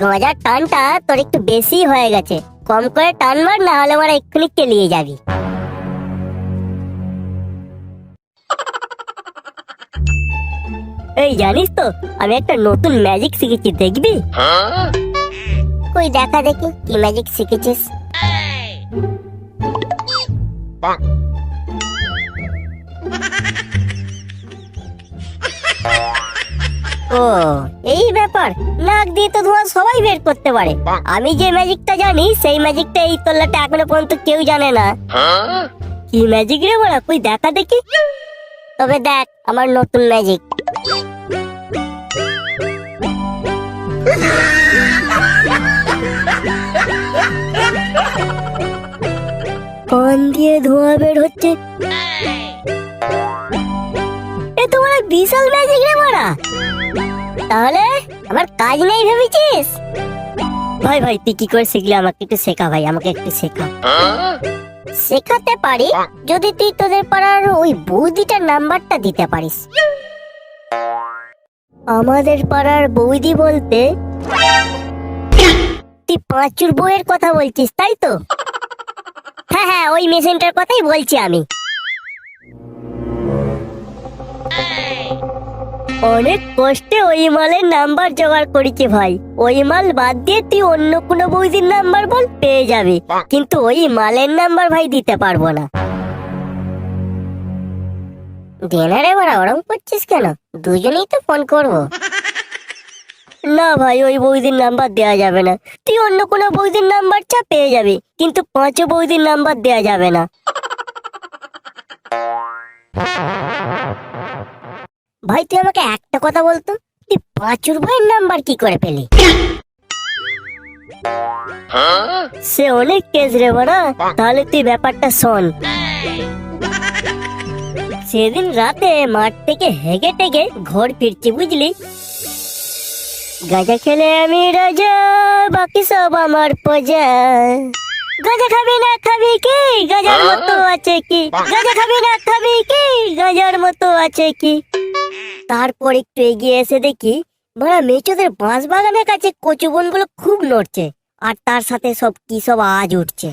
গাঁজার টানটা তোর একটু বেশি হয়ে গেছে। কম করে টান মার, না হলে আমার এক্ষুনি কেলিয়ে যাবি। এই জানিস তো, আমি একটা নতুন ম্যাজিক শিখেছি, দেখবি? কই, দেখা দেখি, কি ম্যাজিক শিখেছিস? ও। এই ব্যাপার, নাক দিয়ে তো ধোঁয়া সবাই বের করতে পারে। আমি যে ম্যাজিকটা জানি, সেই ম্যাজিকটা এই তল্লাটা এখনও পর্যন্ত কেউ জানে না। কি ম্যাজিক রে বড়া, কই দেখা দেখি? তবে দেখ, আমার নতুন ম্যাজিক। কান দিয়ে ধোঁয়া বের হচ্ছে। বিশাল ম্যাজিক রে বড়া তাহলে আমার কাজ নেই ভেবেছিস? ভাই ভাই, তুই কি করে শিখলি? আমাকে একটু শেখা, ভাই, আমাকে একটু শেখা। শেখাতে পারি যদি তুই তোদের পাড়ার ওই বৌদিটার নাম্বারটা দিতে পারিস। আমাদের পাড়ার বৌদি বলতে তুই পাঁচুর বইয়ের কথা বলছিস, তাই তো? হ্যাঁ হ্যাঁ ওই মেশিনটার কথাই বলছি আমি। অনেক কষ্টে ওই মালের নাম্বার জোগাড় করেছি ভাই। ওই মাল বাদ দিয়ে তুই অন্য কোনো বৌদির নাম্বার বল, পেয়ে যাবি। কিন্তু ওই মালের নাম্বার ভাই দিতে পারব না। দেনারে বাড়া ওরম করছিস কেন? দুজনেই তো ফোন করব। না ভাই, ওই বৌদির নাম্বার দেওয়া যাবে না। তুই অন্য কোনো বৌদির নাম্বার চা, পেয়ে যাবি। কিন্তু পাঁচও বৌদির নাম্বার দেওয়া যাবে না। ভাই, তুই আমাকে একটা কথা বলতো? তুই পাঁচুর ভাইয়ের নাম্বার কি করে পেলি? সে অনেক কেস রে বড়া। তাহলে তুই ব্যাপারটা শোন। সেদিন রাতে মাঠ থেকে হেগে টেগে ঘর ফিরছি, বুঝলি? গাঁজা খেলে আমি রাজা, বাকি সব আমার প্রজা। গাঁজা খাবি না খাবি কি? গাজার মতো আছে কি? গাঁজা খাবি না খাবি কি? গাঁজার মতো আছে কি? তারপর একটু এগিয়ে এসে দেখি বড়া মেচোদের বাঁশ বাগানের কাছে কচু বনগুলো খুব নড়ছে আর তার সাথে সব কি সব আওয়াজ উঠছে।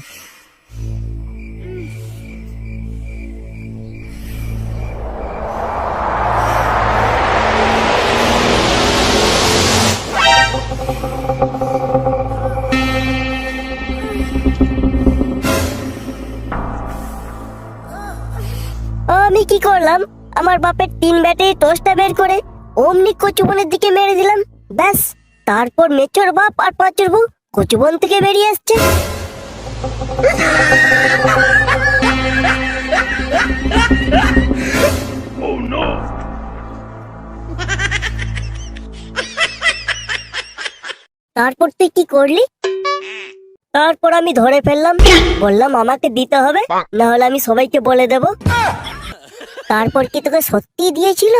কি করলাম? আমার বাপের তিন ব্যাটে টোস্টটা বের করে অমনি কচুবনের দিকে মেরে দিলাম। ব্যাস তারপর মেচোর বাপ আর পাঁচুর বউ কচুবন থেকে বেরিয়ে আসছে। তারপর তুই কি করলি? তারপর আমি ধরে ফেললাম। বললাম আমাকে দিতে হবে না হলে আমি সবাইকে বলে দেব। তারপর কি তোকে সত্যি দিয়েছিল?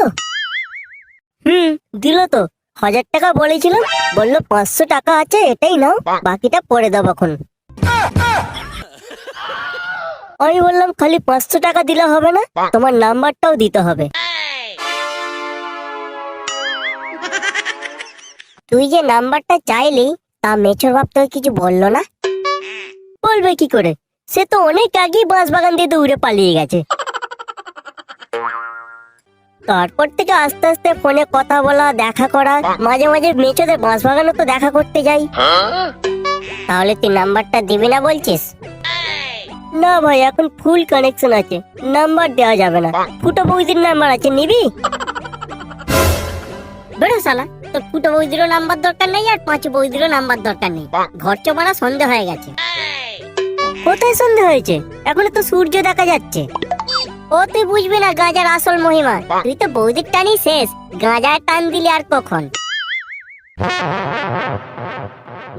হুম, দিল তো। হাজার টাকা বলেছিলাম বলল, পাঁচশো টাকা আছে, এটাই নাও, বাকিটা পরে দেবো এখন। আমি বললাম, খালি পাঁচশো টাকা দিলে হবে না, তোমার নাম্বারটাও দিতে হবে। তুই যে নাম্বারটা চাইলি, তা মেছর বাপ তোকে কিছু বলল না? বলবে কি করে? সে তো অনেক আগেই বাঁশ বাগান দিয়ে দৌড়ে পালিয়ে গেছে। তারপর থেকে আস্তে আস্তে ফোনে কথা বলা দেখা করা মাঝে মাঝে মেচোদের বাঁশ বাগানও তো দেখা করতে যাই। তাহলে তুই নাম্বারটা দিবি না বলছিস? না ভাই এখন ফুল কানেকশন আছে। নাম্বার দেওয়া যাবে না। ফুটো বৌদির নাম্বার আছে নিবি? বেরো শালা তোর ফুটো বৌদিরও নাম্বার দরকার নেই আর পাঁচ বৌদিরও নাম্বার দরকার নেই। ঘর চোপাড়া সন্ধে হয়ে গেছে। কোথায় সন্ধে হয়েছে? এখন তো সূর্য দেখা যাচ্ছে। ও তুই বুঝবি না গাঁজার আসল মহিমা। তুই তো বৌদির টানি শেষ। গাঁজায় টান দিলি আর কখন?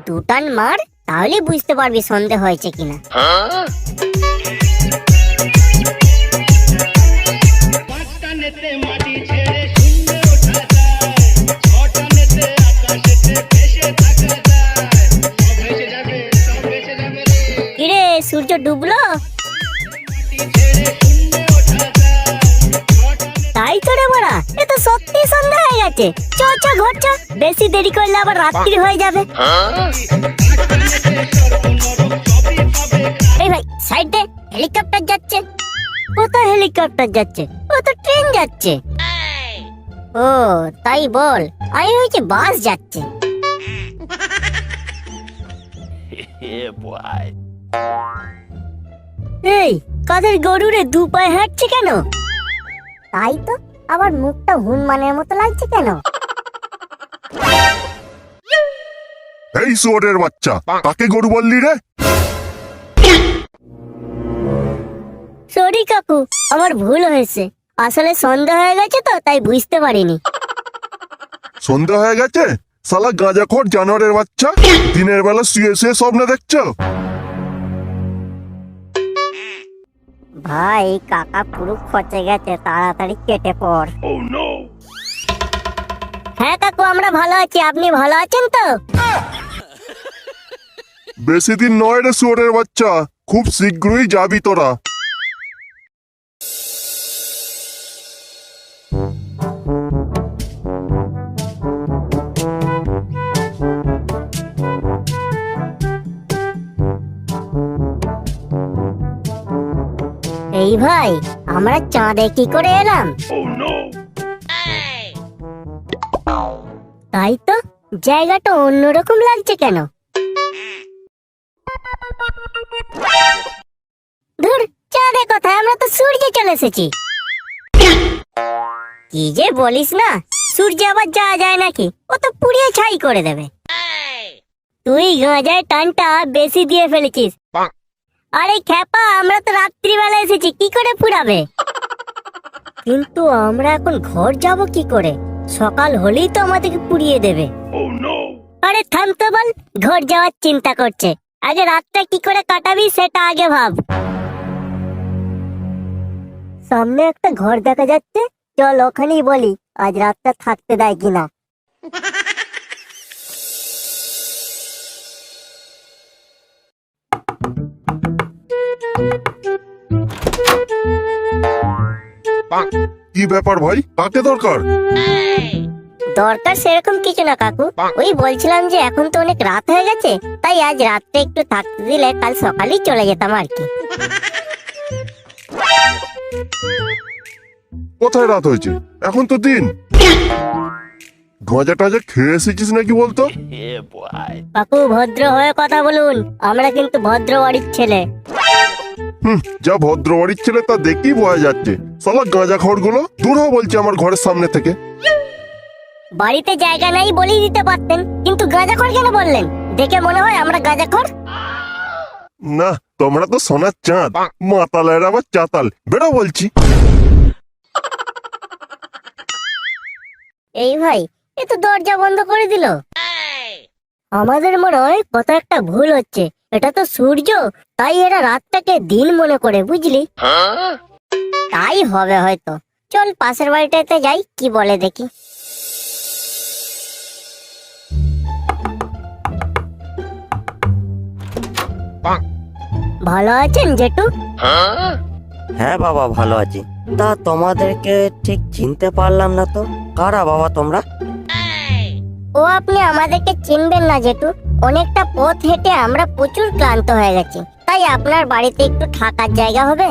দু টান মার তাহলে বুঝতে পারবি সন্ধে হয়েছে কিনা। সূর্য মাটি লাগছে চ চ, ঘর চ। বেশি দেরি করলে আবার রাত্রি হয়ে যাবে। এই ভাই সাইডে হেলিকপ্টার যাচ্ছে। কোথায় হেলিকপ্টার যাচ্ছে? ও তো ট্রেন যাচ্ছে। ও, তাই বল। আমি হয়েছে বাস যাচ্ছে। এই, কাদের গরুরে দু পায়ে হাঁটছে কেন? তাই তো। আবার মুখটা হুনমানের মতো লাগছে কেন? এই শুয়োরের বাচ্চা কাকে গরু বললি রে? সরি কাকু আমার ভুল হয়েছে। আসলে সন্ধ্যা হয়ে গেছে তো তাই বুঝতে পারিনি। সন্ধ্যা হয়ে গেছে? সালা গাঁজাখোর জানোয়ারের বাচ্চা? দিনের বেলা শুয়ে শুয়ে স্বপ্ন দেখছ? ভাই কাকা পুরো খচে গেছে তাড়াতাড়ি কেটে পড়। হ্যাঁ কাকু আমরা ভালো আছি আপনি ভালো আছেন তো? বেশি দিন নয় রে শুয়োরের বাচ্চা। খুব শীঘ্রই যাবি তোরা। এই ভাই আমরা চাঁদে কি করে এলাম? তাই তো জায়গাটা অন্যরকম লাগছে কেন? ধুর চাঁদে কোথায়? আমরা তো সূর্যে চলে এসেছি। কি যে বলিস না সূর্যে আবার যাওয়া যায় নাকি? ও তো পুড়িয়ে ছাই করে দেবে। তুই গাঁজায় টানটা বেশি দিয়ে ফেলেছিস। আরে খ্যাপা আমরা তো রাত্রিবেলা এসেছি কি করে পুরাবে কিন্তু আমরা এখন ঘর যাব কি করে? সকাল হলেই তো আমাদেরকে পুড়িয়ে দেবে। আরে থাম তো বল ঘর যাওয়ার চিন্তা করছে। আগে রাতটা কি করে কাটাবি সেটা আগে ভাব। সামনে একটা ঘর দেখা যাচ্ছে চল ওখানেই বলি আজ রাতটা থাকতে দেয় কিনা। কি ব্যাপার ভাই? কাকে দরকার। দরকার সেরকম কিছু না কাকু। ওই বলছিলাম যে এখন তো অনেক রাত হয়ে গেছে তাই আজ রাতটা একটু থাকতে দিলে কাল সকালেই চলে যেতাম আর কি। কোথায় রাত হয়েছে? এখন তো দিন। গাঁজা টাজা খেয়ে এসেছিস নাকি বলতো? কাকু ভদ্র হয়ে কথা বলুন। আমরা কিন্তু ভদ্র বাড়ির ছেলে। হুম যা ভদ্র বাড়ির ছেলে তা দেখেই বোঝা যাচ্ছে। সালা গাঁজা খড়গুলো দূর হ বলছে আমার ঘরের সামনে থেকে। বাড়িতে জায়গা নাই বলেই দিতে পারতেন কিন্তু গাঁজাখড় কেন বললেন? দেখে মনে হয় আমরা গাঁজাখড় না তোমরা তো সোনার চাঁদ মাতালের আবার চাতাল। বেড়া বলছি। এই ভাই এ তো দরজা বন্ধ করে দিল। আমাদের মনে হয় কত একটা ভুল হচ্ছে। এটা তো সূর্য তাই এরা রাতটাকে দিন মনে করে বুঝলি? তাই হবে হয়তো। চল পাশের বাড়িটাতে যাই কি বলে দেখি। ভালো আছেন জেঠু? হ্যাঁ বাবা ভালো আছি। তা তোমাদেরকে ঠিক চিনতে পারলাম না তো। কারা বাবা তোমরা? ও আপনি আমাদেরকে চিনবেন না জেঠু। অনেকটা পথ হেঁটে আমরা প্রচুর ক্লান্ত হয়ে গেছি। তাই আপনার বাড়িতে একটু থাকার জায়গা হবে?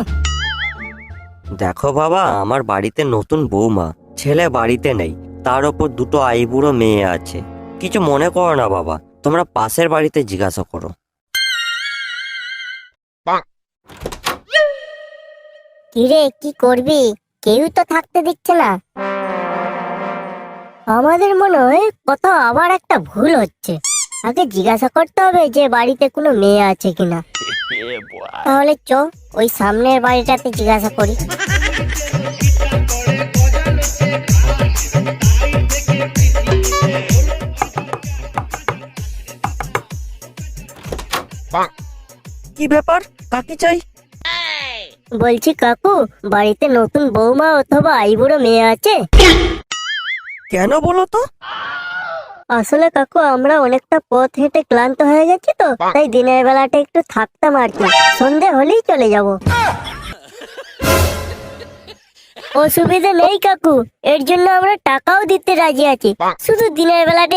দেখো বাবা, আমার বাড়িতে নতুন বৌমা, ছেলে বাড়িতে নেই, তার ওপর দুটো আইবুড়ো মেয়ে আছে। কিছু মনে করো না বাবা, তোমরা পাশের বাড়িতে জিজ্ঞাসা করো। কিরে, কি করবি? কেউ তো থাকতে দিচ্ছে না। আমাদের মনে হয় কোথাও আবার একটা ভুল হচ্ছে। আগে জিজ্ঞাসা করতে হবে যে বাড়িতে কোনো মেয়ে আছে কিনা। তাহলে চ ওই সামনের বাড়িটাতে জিজ্ঞাসা করি। কি ব্যাপার? কাকে চাই? বলছি কাকু বাড়িতে নতুন বৌমা অথবা আইবুড়ো মেয়ে আছে? কেন বলো তো? আসলে কাকু, আমরা অনেকটা পথ হেঁটে ক্লান্ত হয়ে গেছি তো, তাই দিনের বেলাটা একটু থাকতাম আর কি। সন্ধে হলেই চলে যাব। অসুবিধা নেই কাকু, এর জন্য আমরা টাকাও দিতে রাজি আছি। শুধু দিনের বেলাটা